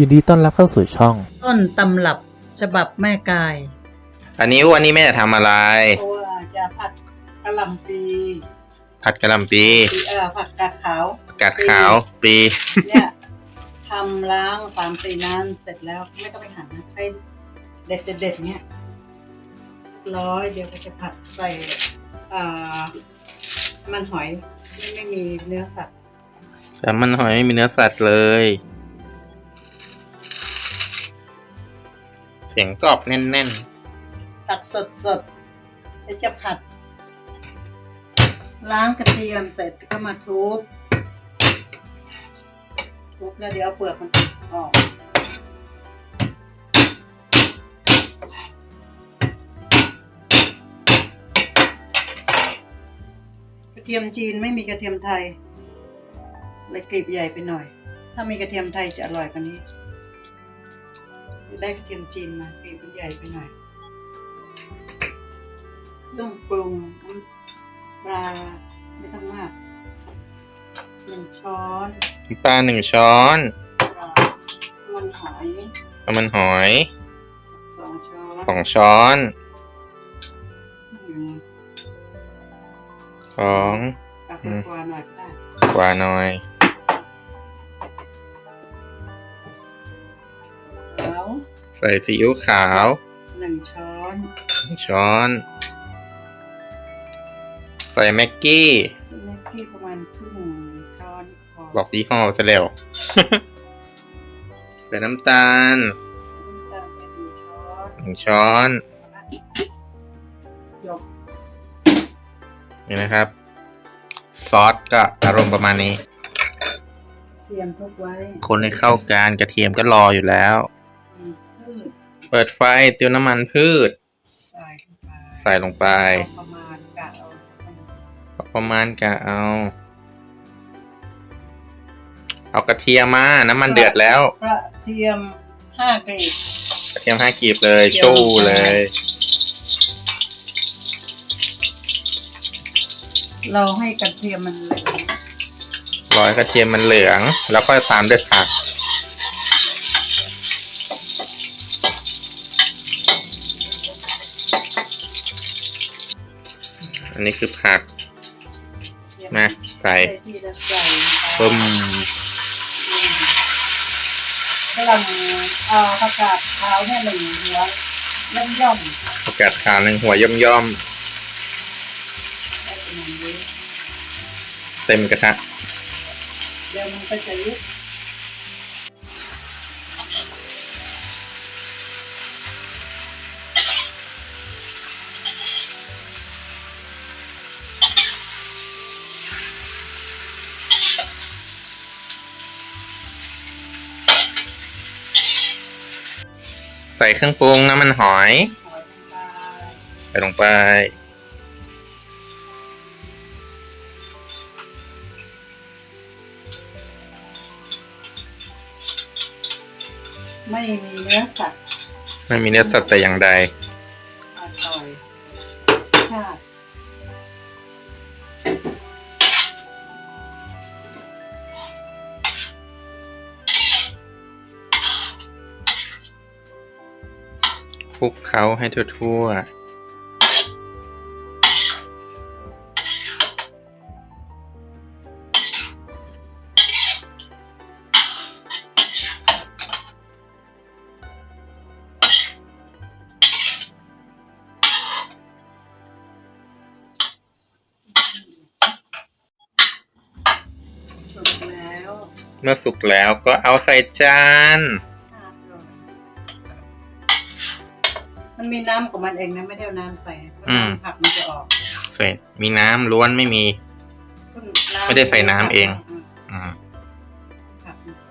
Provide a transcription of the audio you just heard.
ยินดีต้อนรับเข้าสู่ช่อง ต้นตำรับฉบับแม่กาย อันนี้วันนี้แม่จะทำอะไรเพราะว่าจะผัดกะหล่ำปีผัดกะหล่ำปีปีเอ่อผัดกาดขาวผักกาดขาวปีเนี่ยทำล้างสามสี่น้ำเสร็จแล้วไม่ต้องไปหั่นนะใช้เด็ดเด็ดๆเนี่ยร้อยเดี๋ยวก็จะผัดใส่อ่ามันหอยที่ไม่มีเนื้อสัตว์แต่มันหอยไม่มีเนื้อสัตว์เลย เสียงกรอบแน่นตักสดสดๆแล้วจะผัด ล้างกระเทียมเสร็จก็มาทุบ ทุบแล้วเดี๋ยวเอาเปลือกมันออก กระเทียมจีนไม่มีกระเทียมไทยเลยกลีบใหญ่ไปหน่อย ถ้ามีกระเทียมไทยจะอร่อยกว่านี้ ได้กระเทียมจีนมากลีบมันใหญ่ไปหน่อยเครื่องปรุงน้ำปลาไม่ต้องมากหนึ่งช้อนๆน้ำปลาหนึ่งช้อนปลามันหอยน้ำมันหอยสองช้อนสองช้อนอืมสองตักอืมกว่าหน่อยก็ได้กว่าหน่อย ใส่ซีอิ๊วขาวหนึ่งช้อนหนึ่งช้อน ใส่แม็กกี้สเล็กที่ประมาณครึ่งช้อนพอบอกยี่ห้อซะแล้วใส่น้ำตาลน้ำตาลไปหนึ่งช้อนหนึ่งช้อนจบนี่นะครับ ซอสก็อารมณ์ประมาณนี้ เตรียมทุกไว้ คนให้เข้ากันกระเทียมก็รออยู่แล้วอืมพืช เปิดไฟเตียวน้ำมันพืช ใส่ลงไปใส่ลงไป เอาประมาณกะเอาประมาณกะเอา เอากระเทียมมา น้ำมันเดือดแล้ว กระเทียมห้ากรีบ กระเทียมห้ากีบเลยชู่เลย เราให้กระเทียมมันเหลืองรอยกระเทียมมันเหลือง แล้วก็ตามด้วยผัก อันนี้คือผักเทียนะใส่ใส่ที่จะใส่ปึ้มกำลังเอาผักกาดขาวเนี่ยหนึ่งหัวเล่มย่อมผักกาดขาวหนึ่งหัวย่อมย่อมได้ประมาณนี้ๆเต็มกระทะเดี๋ยวมันก็จะยุบ ส่เครื่องปรุงน้ำมันหอยหอยลงไปใส่ลงไป ไม่มีเนื้อสัตว์ ไม่มีเนื้อสัตว์แต่อย่างใด อร่อย ลุกเคล้าให้ทั่วๆสุกแล้วเมื่อสุกแล้วก็เอาใส่จาน มันมีน้ำของมันเองนะไม่ได้น้ำใส่ผักมันจะออกใส่มีน้ำล้วนไม่มีไม่ได้ใส่น้ำเอง อืม ผักมันจะ